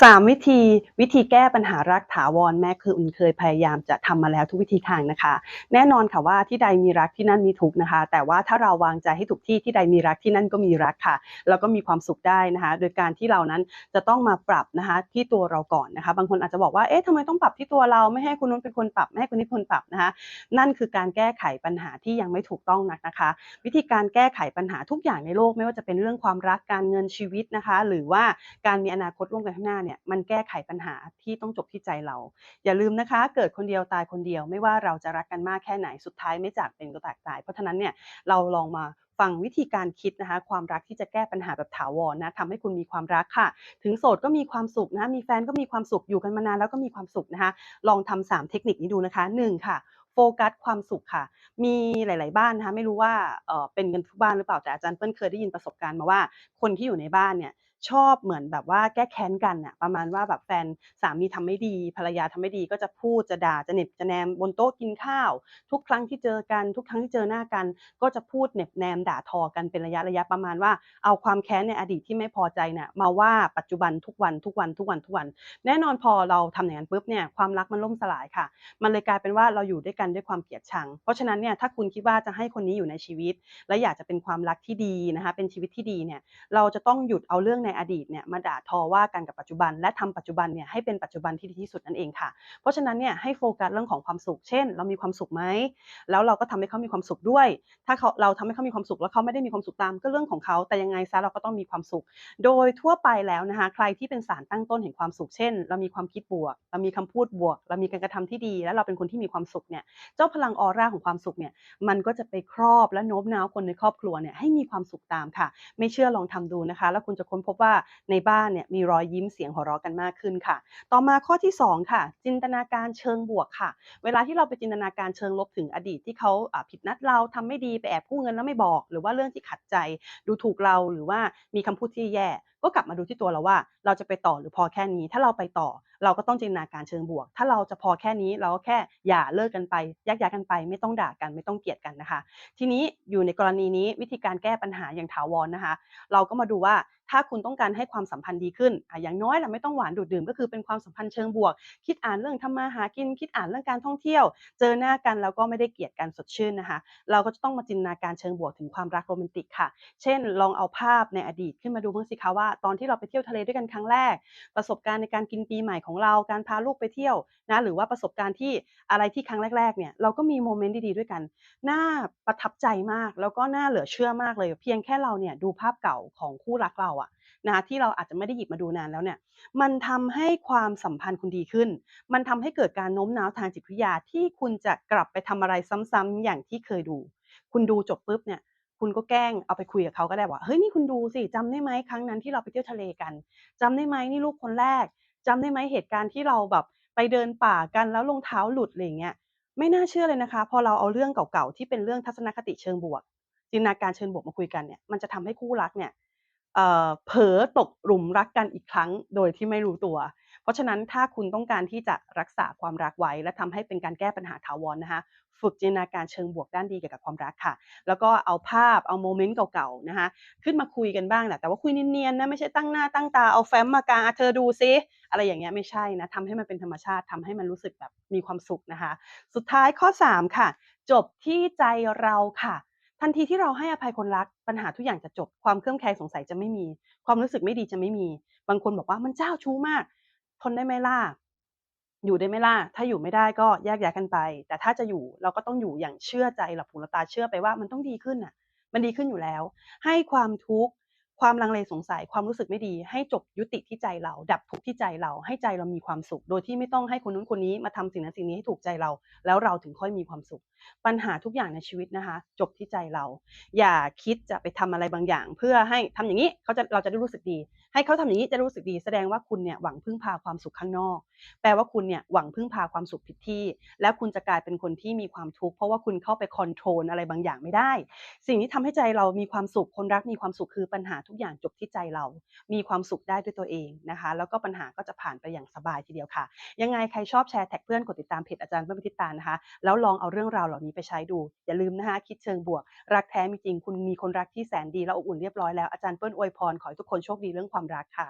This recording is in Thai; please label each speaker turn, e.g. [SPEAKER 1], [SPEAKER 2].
[SPEAKER 1] 3 วิธีวิธีแก้ปัญหารักถาวรแม่คืออุ่นเคยพยายามจะทำมาแล้วทุกวิธีทางนะคะ แน่นอนค่ะว่าที่ใดมีรักที่นั่นมีทุกนะคะ แต่ว่าถ้าเราวางใจให้ถูกที่ที่ใดมีรักที่นั่นก็มีรักค่ะ แล้วก็มีความสุขได้นะคะ โดยการที่เรานั้นจะต้องมาปรับนะคะที่ตัวเราก่อนนะคะ บางคนอาจจะบอกว่าเอ๊ะทำไมต้องปรับที่ตัวเราไม่ให้คนนู้นเป็นคนปรับไม่ให้คนนี้เป็นคนปรับนะคะ นั่นคือการแก้ไขปัญหาที่ยังไม่ถูกต้องนักนะคะ วิธีการแก้ไขปัญหาทุกอย่างในโลกไม่ว่าจะเป็นเรื่องความรักการเงินชีวิตนะคะ หรือว่าการมีอนาคตร่วมกันข้างหน้าเนี่ยมันแก้ไขปัญหาที่ต้องจบที่ใจเรา อย่าลืมนะคะ เกิดคนเดียวตายคนเดียวไม่ว่าเราจะรักกันมากแค่ไหนสุดท้ายไม่จากเป็นก็แตกตาย เพราะฉะนั้นเนี่ยเราลองมาฟังวิธีการคิดนะคะ ความรักที่จะแก้ปัญหาแบบถาวรนะทำให้คุณมีความรักค่ะ ถึงโสดก็มีความสุขนะมีแฟนก็มีความสุขอยู่กันมานานแล้วก็มีความสุขนะคะ ลองทำสามเทคนิคนี้ดูนะคะหนึ่งค่ะโฟกัสความสุขค่ะ มีหลาย ๆ บ้านนะคะไม่รู้ว่าเออเป็นกันทุกบ้านหรือเปล่าแต่อาจารย์เปิ้ลเคยได้ยินประสบการณ์มาว่า คนที่อยู่ในบ้านเนี่ย ชอบเหมือนแบบว่าแก้แค้นกันน่ะประมาณว่าแบบแฟนสามีทำไม่ดีภรรยาทำไม่ดีก็จะพูดจะด่าจะเหน็บจะแนมบนโต๊ะกินข้าว ทุกครั้งที่เจอกันทุกครั้งที่เจอหน้ากัน ก็จะพูดเหน็บแนมด่าทอกันเป็นระยะระยะประมาณว่าเอาความแค้นในอดีตที่ไม่พอใจเนี่ยมาว่าปัจจุบันทุกวันทุกวันทุกวันทุกวัน แน่นอนพอเราทำอย่างนั้นปุ๊บเนี่ยความรักมันล่มสลายค่ะ มันเลยกลายเป็นว่าเราอยู่ด้วยกันด้วยความเกลียดชัง เพราะฉะนั้นเนี่ยถ้าคุณคิดว่าจะให้คนนี้อยู่ในชีวิต และอยากจะเป็นความรักที่ดีนะคะเป็นชีวิตที่ดีเนี่ยเราจะต้องหยุดเอาเรื่องในอดีตเนี่ยมาด่าทอว่ากันกับปัจจุบัน และทำปัจจุบันเนี่ยให้เป็นปัจจุบันที่ดีที่สุดนั่นเองค่ะ เพราะฉะนั้นเนี่ยให้โฟกัสเรื่องของความสุข เช่น เรามีความสุขไหมแล้วเราก็ทำให้เขามีความสุขด้วย ถ้าเขาเราทำให้เขามีความสุขแล้วเขาไม่ได้มีความสุขตามก็เรื่องของเขาแต่ยังไงซะเราก็ต้องมีความสุข โดยทั่วไปแล้วนะคะ ใครที่เป็นสารตั้งต้นแห่งความสุขเช่น เรามีความคิดบวก เรามีคำพูดบวก เรามีการกระทำที่ดี แล้วเราเป็นคนที่มีความสุขเนี่ยเจ้าพลังออร่าของความสุขเนี่ยมันก็จะไปครอบและโน้มน้าวคนในครอบครัวเนี่ยให้มีความสุขตามค่ะ ไม่เชื่อลองทำดูนะคะ แล้วคุณจะค้นพบว่าในบ้านเนี่ยมีรอยยิ้มเสียงหัวเราะกันมากขึ้นค่ะ ต่อมาข้อที่สองค่ะ จินตนาการเชิงบวกค่ะ เวลาที่เราไปจินตนาการเชิงลบถึงอดีตที่เขาผิดนัดเราทำไม่ดีไปแอบกู้เงินแล้วไม่บอก หรือว่าเรื่องที่ขัดใจดูถูกเราหรือว่ามีคำพูดที่แย่ ก็กลับมาดูที่ตัวเราว่า เราจะไปต่อหรือพอแค่นี้ ถ้าเราไปต่อ เราก็ต้องจินตนาการเชิงบวก ถ้าเราจะพอแค่นี้เราก็แค่อย่าเลิกกันไปแยกย้ายกันไป ไม่ต้องด่ากันไม่ต้องเกลียดกันนะคะ ทีนี้อยู่ในกรณีนี้วิธีการแก้ปัญหาอย่างถาวรนะคะ เราก็มาดูว่าถ้าคุณต้องการให้ความสัมพันธ์ดีขึ้นอะอย่างน้อยเราไม่ต้องหวานดูดดื่มก็คือเป็นความสัมพันธ์เชิงบวก คิดอ่านเรื่องทำมาหากิน คิดอ่านเรื่องการท่องเที่ยว เจอหน้ากันแล้วก็ไม่ได้เกลียดกันสดชื่นนะคะ เราก็จะต้องมาจินตนาการเชิงบวกถึงความรักโรแมนติกค่ะ เช่น ลองเอาภาพในอดีตขึ้นมาดูบ้างสิคะว่าตอนที่เราไปเที่ยวทะเลด้วยกันครั้งแรก ประสบการณ์ในการกินปีใหม่ของเราการพาลูกไปเที่ยวนะหรือว่าประสบการณ์ที่อะไรที่ครั้งแรกๆเนี่ยเราก็มีโมเมนต์ดีๆด้วยกันน่าประทับใจมากแล้วก็น่าเหลือเชื่อมากเลย เพียงแค่เราเนี่ยดูภาพเก่าของคู่รักเราอะนะที่เราอาจจะไม่ได้หยิบมาดูนานแล้วเนี่ยมันทำให้ความสัมพันธ์คุณดีขึ้น มันทำให้เกิดการโน้มน้าวทางจิตวิทยาที่คุณจะกลับไปทำอะไรซ้ำๆอย่างที่เคยดู คุณดูจบปุ๊บเนี่ย คุณก็แกล้งเอาไปคุยกับเขาก็ได้ว่าเฮ้ยนี่คุณดูสิจำได้ไหมครั้งนั้นที่เราไปเที่ยวทะเลกันจำได้ไหมนี่ลูกคนแรกจำได้ไหมเหตุการณ์ที่เราแบบไปเดินป่ากันแล้วรองเท้าหลุดอะไรเงี้ยไม่น่าเชื่อเลยนะคะ พอเราเอาเรื่องเก่าๆที่เป็นเรื่องทัศนคติเชิงบวก จินตนาการเชิงบวกมาคุยกันเนี่ยมันจะทำให้คู่รักเนี่ยเผลอตกหลุมรักกันอีกครั้งโดยที่ไม่รู้ตัว เพราะฉะนั้นถ้าคุณต้องการที่จะรักษาความรักไว้ และทำให้เป็นการแก้ปัญหาถาวรนนะคะฝึกจินตนาการเชิงบวกด้านดีเกี่ยวกับความรักค่ะ แล้วก็เอาภาพเอาโมเมนต์เก่าๆนะคะขึ้นมาคุยกันบ้างแหละแต่ว่าคุยเนียนๆนะไม่ใช่ตั้งหน้าตั้งตาเอาแฟ้มมากางเธอดูซิอะไรอย่างเงี้ยไม่ใช่นะทำให้มันเป็นธรรมชาติทำให้มันรู้สึกแบบมีความสุขนะคะ สุดท้ายข้อ 3 ค่ะ จบที่ใจเราค่ะทันทีที่เราให้อภัยคนรักปัญหาทุกอย่างจะจบความเครื่องแคลงสงสัยจะไม่มี ความรู้สึกไม่ดีจะไม่มี บางคนบอกว่ามันเจ้าชู้มาก ทนได้ไหมล่ะอยู่ได้ไหมล่ะถ้าอยู่ไม่ได้ก็แยกย้ายกันไป แต่ถ้าจะอยู่เราก็ต้องอยู่อย่างเชื่อใจหลับหูหลับตาเชื่อไปว่ามันต้องดีขึ้นน่ะ มันดีขึ้นอยู่แล้ว ให้ความทุกข์ความลังเลสงสัยความรู้สึกไม่ดี ให้จบยุติที่ใจเรา ดับทุกข์ที่ใจเรา ให้ใจเรามีความสุข โดยที่ไม่ต้องให้คนนู้นคนนี้มาทำสิ่งนั้นสิ่งนี้ให้ถูกใจเรา แล้วเราถึงค่อยมีความสุข ปัญหาทุกอย่างในชีวิตนะคะ จบที่ใจเรา อย่าคิดจะไปทำอะไรบางอย่าง เพื่อให้ทำอย่างนี้เขาจะเราจะได้รู้สึกดี ให้เขาทำอย่างนี้จะรู้สึกดี แสดงว่าคุณเนี่ยหวังพึ่งพาความสุขข้างนอก แปลว่าคุณเนี่ยหวังพึ่งพาความสุขผิดที่ แล้วคุณจะกลายเป็นคนที่มีความทุกข์เพราะว่าคุณเข้าไปคอนโทรลอะไรบางอย่างไม่ได้ สิ่งที่ทำให้ใจเรามีความสุขคนรักมีความสุขคือปัญหาทุกอย่างจบที่ใจเรา มีความสุขได้ด้วยตัวเองนะคะ แล้วก็ปัญหาก็จะผ่านไปอย่างสบายทีเดียวค่ะ ยังไงใครชอบแชร์แท็กเพื่อนกดติดตามเพจอาจารย์เปิ้ลปฏิตานะคะแล้วลองเอาเรื่องราวเหล่านี้ไปใช้ดู อย่าลืมนะคะคิดเชิงบวก รักแท้มีจริง คุณมีคนรักที่แสนดีและอบอุ่นเรียบร้อยแล้วอาจารย์เปิ้ลอวยพรขอให้ทุกคนโชคดีเรื่องความรักค่ะ